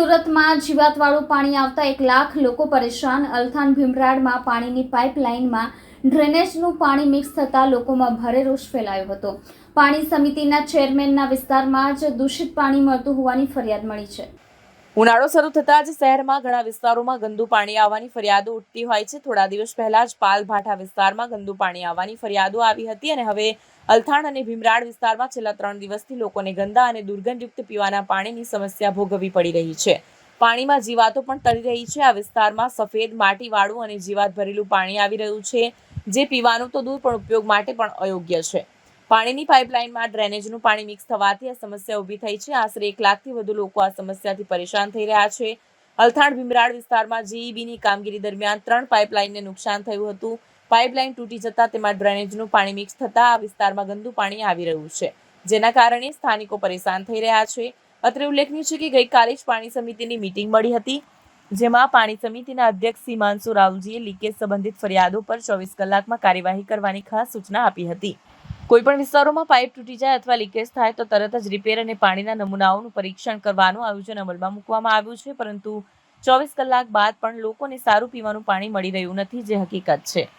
સુરતમાં જીવાતવાળું પાણી આવતા એક લાખ લોકો પરેશાન. અલથાણ ભીમરાડમાં પાણીની પાઇપલાઇનમાં ડ્રેનેજનું પાણી મિક્સ થતાં લોકોમાં ભારે રોષ ફેલાયો હતો. પાણી સમિતિના ચેરમેનના વિસ્તારમાં જ દૂષિત પાણી મળતું હોવાની ફરિયાદ મળી છે. ઉનાળો શરૂ થતાં જ શહેરમાં ઘણા વિસ્તારોમાં ગંદુ પાણી આવવાની ફરિયાદો ઉઠતી હોય છે. થોડા દિવસ પહેલા જ પાલભાઠા વિસ્તારમાં ગંદુ પાણી આવવાની ફરિયાદો આવી હતી અને હવે અલથાણ અને ભીમરાડ વિસ્તારમાં છેલ્લા ત્રણ દિવસથી લોકોને ગંદા અને દુર્ગંધયુક્ત પીવાના પાણીની સમસ્યા ભોગવવી પડી રહી છે. પાણીમાં જીવાતો પણ તરી રહી છે. આ વિસ્તારમાં સફેદ માટીવાળું અને જીવાત ભરેલું પાણી આવી રહ્યું છે, જે પીવાનું તો દૂર પણ ઉપયોગ માટે પણ અયોગ્ય છે. પાણીની પાઇપલાઇનમાં ડ્રેનેજનું પાણી મિક્સ થવાથી આ સમસ્યા ઊભી થઈ છે. આશરે એક લાખથી વધુ લોકો આ સમસ્યાથી પરેશાન થઈ રહ્યા છે. અલથાણ ભીમરાડ વિસ્તારમાં જીઈબીની કામગીરી દરમિયાન ત્રણ પાઇપલાઇનને નુકસાન થયું હતું. પાઇપલાઇન તૂટી જતા તેમાં ડ્રેનેજનું પાણી મિક્સ થતા આ વિસ્તારમાં ગંદુ પાણી આવી રહ્યું છે, જેના કારણે સ્થાનિકો પરેશાન થઈ રહ્યા છે. અત્રે ઉલ્લેખનીય છે કે ગઈકાલે જ પાણી સમિતિની મિટિંગ મળી હતી, જેમાં પાણી સમિતિના અધ્યક્ષ સીમાંશુ રાવજીએ લીકેજ સંબંધિત ફરિયાદો પર ચોવીસ કલાકમાં કાર્યવાહી કરવાની ખાસ સૂચના આપી હતી. કોઈપણ વિસ્તારોમાં પાઇપ તૂટી જાય અથવા લીકેજ થાય તો તરત જ રિપેર અને પાણીના નમૂનાઓનું પરીક્ષણ કરવાનું આયોજન અમલમાં મૂકવામાં આવ્યું છે. પરંતુ ચોવીસ કલાક બાદ પણ લોકોને સારું પીવાનું પાણી મળી રહ્યું નથી, જે હકીકત છે.